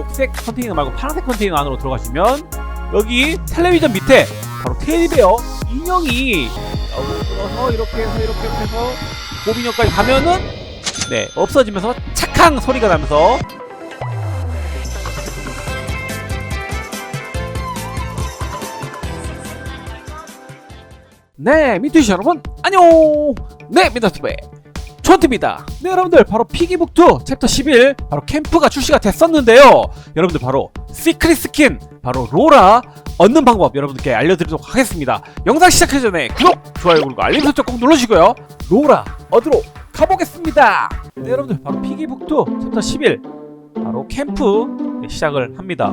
녹색 컨테이너 말고 파란색 컨테이너 안으로 들어가시면 여기 텔레비전 밑에 바로 테디베어 인형이 들어서 이렇게 해서 이렇게 해서 고민형까지 가면은 네 없어지면서 착항 소리가 나면서. 네 미투시 여러분 안녕! 네 미더스베 초트입니다. 네 여러분들 바로 피기북2 챕터 11 바로 캠프가 출시가 됐었는데요. 여러분들 바로 시크릿 스킨 바로 로라 얻는 방법 여러분들께 알려드리도록 하겠습니다. 영상 시작하기 전에 구독 좋아요 그리고 알림 설정 꼭 눌러주시고요. 로라 얻으러 가보겠습니다. 네 여러분들 바로 피기북2 챕터 11 바로 캠프 네, 시작을 합니다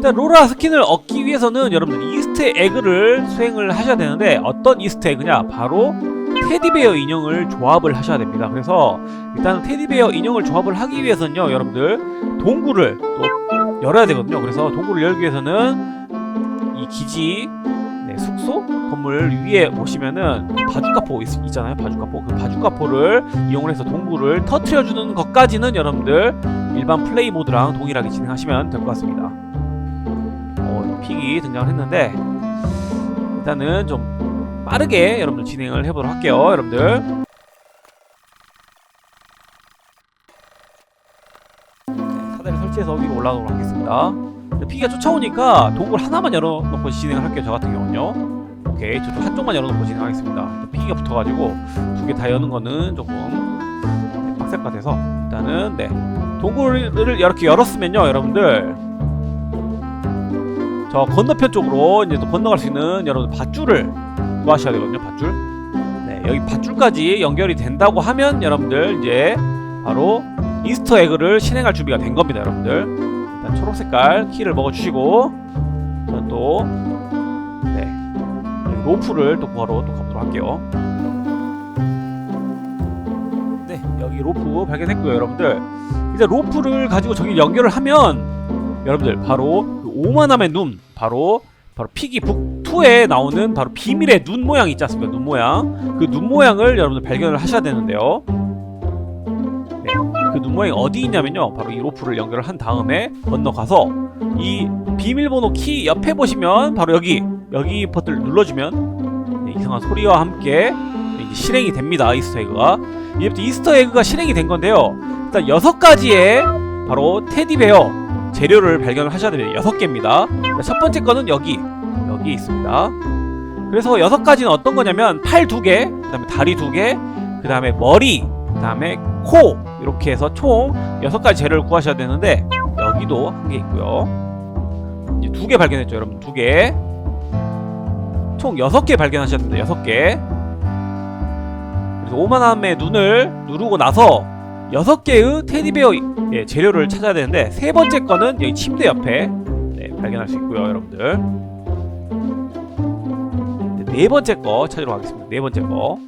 일단 로라 스킨을 얻기 위해서는 여러분들 이스트 에그를 수행을 하셔야 되는데 어떤 이스트 에그냐? 바로 테디베어 인형을 조합을 하셔야 됩니다. 그래서 일단 테디베어 인형을 조합을 하기 위해서는요 여러분들 동굴을 또 열어야 되거든요. 그래서 동굴을 열기 위해서는 이 기지 네, 숙소? 건물 위에 보시면은 바주카포 있, 있잖아요 바주카포. 그 바주카포를 이용을 해서 동굴을 터트려 주는 것까지는 여러분들 일반 플레이 모드랑 동일하게 진행하시면 될 것 같습니다. 어, 픽이 등장을 했는데 일단은 좀 빠르게 여러분들 진행을 해보도록 할게요 여러분들. 네, 사다리 설치해서 위로 올라가도록 하겠습니다. 픽이가 쫓아오니까 동굴 하나만 열어놓고 진행을 할게요 저 같은 경우는요. 오케이 저쪽 한쪽만 열어놓고 진행하겠습니다. 픽이가 붙어가지고 두 개 다 여는 거는 조금 네, 빡셀 것 같아서 일단은 네 동굴을 이렇게 열었으면요 여러분들 저 건너편 쪽으로 이제 또 건너갈 수 있는 여러분 밧줄을 구하셔야 되거든요. 밧줄. 네, 여기 밧줄까지 연결이 된다고 하면 여러분들 이제 바로 이스터 에그를 실행할 준비가 된 겁니다, 여러분들. 일단 초록 색깔 키를 먹어주시고 저는 또 네, 로프를 또 구하러 또 가보도록 할게요. 네, 여기 로프 발견했고요, 여러분들. 이제 로프를 가지고 저기 연결을 하면 여러분들 바로 그 오만함의 눈 바로 바로 피기 북 2에 나오는 바로 비밀의 눈 모양 있지 않습니까? 눈 모양 그 눈 모양을 여러분들 발견을 하셔야 되는데요. 네, 그눈 모양이 어디 있냐면요. 바로 이 로프를 연결을 한 다음에 건너가서 이 비밀번호 키 옆에 보시면 바로 여기 여기 버튼을 눌러주면 네, 이상한 소리와 함께 네, 실행이 됩니다. 이스터 에그가 이제부터 이스터 에그가 실행이 된 건데요. 일단 여섯 가지의 바로 테디베어 재료를 발견을 하셔야 됩니다. 여섯 개입니다. 첫 번째 거는 여기 여기 있습니다. 그래서 여섯 가지는 어떤 거냐면 팔 두 개, 그다음에 다리 두 개, 그다음에 머리, 그다음에 코 이렇게 해서 총 여섯 가지 재료를 구하셔야 되는데 여기도 한 개 있고요. 이제 두 개 발견했죠, 여러분 두 개. 총 여섯 개 됩니다. 여섯 개. 그래서 오만함의 눈을 누르고 나서 여섯 개의 테디베어 예, 재료를 찾아야 되는데 세 번째 거는 여기 침대 옆에 네, 발견할 수 있고요, 여러분들. 이제 네 번째 거 찾으러 가겠습니다. 네 번째 거.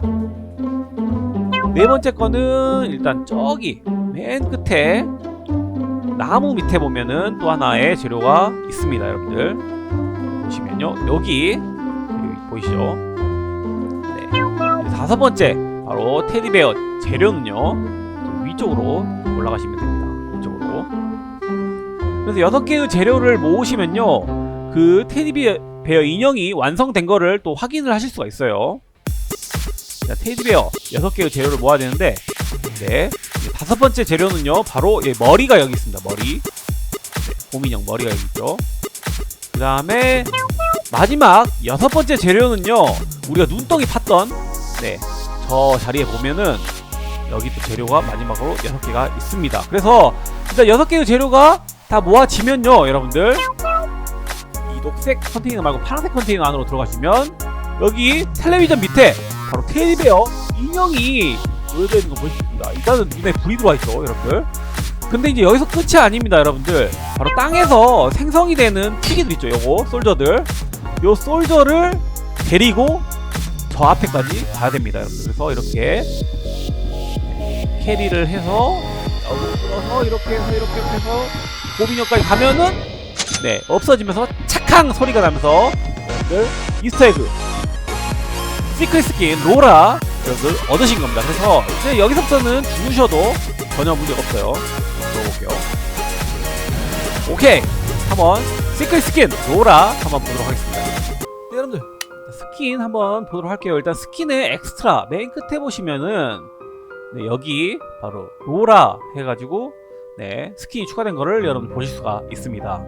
네 번째 거는 일단 저기 맨 끝에 나무 밑에 보면은 또 하나의 재료가 있습니다, 여러분들. 보시면요, 여기, 보이시죠? 네. 다섯 번째 바로 테디베어 재료는요 좀 위쪽으로 올라가시면 됩니다. 이쪽으로. 그래서 여섯 개의 재료를 모으시면요, 그 테디베어 인형이 완성된 거를 또 확인을 하실 수가 있어요. 자, 테디베어 여섯 개의 재료를 모아야 되는데, 네, 다섯 번째 재료는요, 바로 예, 머리가 여기 있습니다. 머리, 네, 곰인형 머리가 여기 있죠. 그 다음에 마지막 여섯 번째 재료는요, 우리가 눈덩이 팠던, 네, 저 자리에 보면은 여기 또 재료가 마지막으로 여섯 개가 있습니다. 그래서 일단 여섯 개의 재료가 다 모아지면요, 여러분들 이 녹색 컨테이너 말고 파란색 컨테이너 안으로 들어가시면 여기 텔레비전 밑에 바로 테디베어 인형이 놓여져 있는 거 보실 수 있습니다. 일단은 눈에 불이 들어와 있죠, 여러분들. 근데 이제 여기서 끝이 아닙니다, 여러분들. 바로 땅에서 생성이 되는 피기들 있죠, 요거 솔저들. 요 솔저를 데리고 저 앞에까지 가야 됩니다, 여러분들. 그래서 이렇게 캐리를 해서 끌어서 이렇게 해서 이렇게 해서 고민역까지 가면은 네 없어지면서 착항 소리가 나면서 여러분들 이스터에그 시크릿 스킨 로라 여러분들 얻으신 겁니다. 그래서 이제 여기서부터는 죽으셔도 전혀 문제가 없어요. 들어볼게요. 오케이 한번 시크릿 스킨 로라 한번 보도록 하겠습니다 네, 여러분들 스킨 한번 보도록 할게요 일단 스킨의 엑스트라 맨 끝에 보시면은 네, 여기 바로 로라 해가지고 네 스킨이 추가된 거를 여러분 보실 수가 있습니다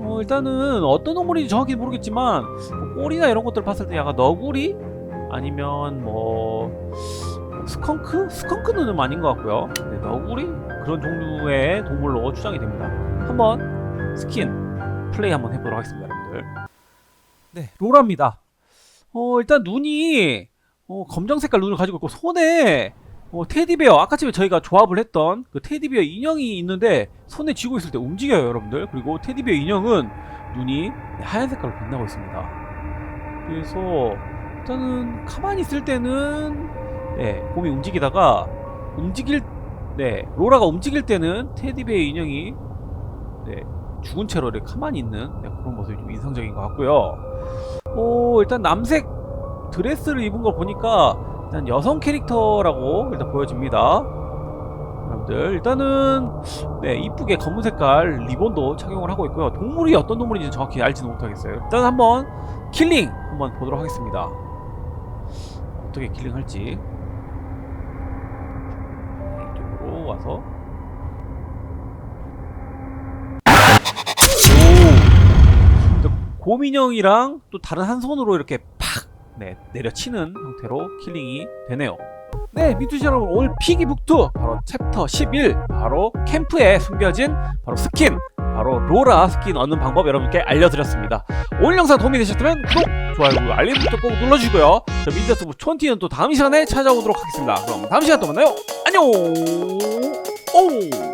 어, 일단은 어떤 동물인지 정확히 모르겠지만 뭐 꼬리나 이런 것들 봤을 때 약간 너구리 아니면 뭐 스컹크? 스컹크는 좀 아닌 것 같고요. 네, 너구리 그런 종류의 동물로 추정이 됩니다. 한번 스킨 플레이 한번 해보도록 하겠습니다, 여러분들. 네, 로라입니다. 어, 일단 눈이 어, 검정 색깔 눈을 가지고 있고 손에 어, 테디베어 아까 전에 저희가 조합을 했던 그 테디베어 인형이 있는데 손에 쥐고 있을 때 움직여요, 여러분들. 그리고 테디베어 인형은 눈이 네, 하얀 색깔로 빛나고 있습니다. 그래서 일단은 가만히 있을 때는 네, 곰이 움직이다가 움직일 네, 로라가 움직일 때는 테디베어 인형이 네, 죽은 채로 이렇게 가만히 있는 네, 그런 모습이 좀 인상적인 것 같고요. 오, 일단 남색 드레스를 입은 걸 보니까 일단 여성 캐릭터라고 일단 보여집니다. 여러분들 일단은 네 이쁘게 검은 색깔 리본도 착용을 하고 있고요. 동물이 어떤 동물인지 정확히 알지는 못하겠어요. 일단 한번 킬링 한번 보도록 하겠습니다. 어떻게 킬링할지 네, 이쪽으로 와서 오! 또 곰인형이랑 또 다른 한 손으로 이렇게 팍 네, 내려치는 형태로 킬링이 되네요. 네, 미투시 여러분 오늘 피기북투 바로 챕터 11 바로 캠프에 숨겨진 바로 스킨 바로 로라 스킨 얻는 방법 여러분께 알려드렸습니다. 오늘 영상 도움이 되셨다면 구독, 좋아요, 알림 버튼 꼭 눌러주시고요. 저 민더스 촌티는 또 다음 시간에 찾아오도록 하겠습니다. 그럼 다음 시간에 또 만나요. 안녕. 오.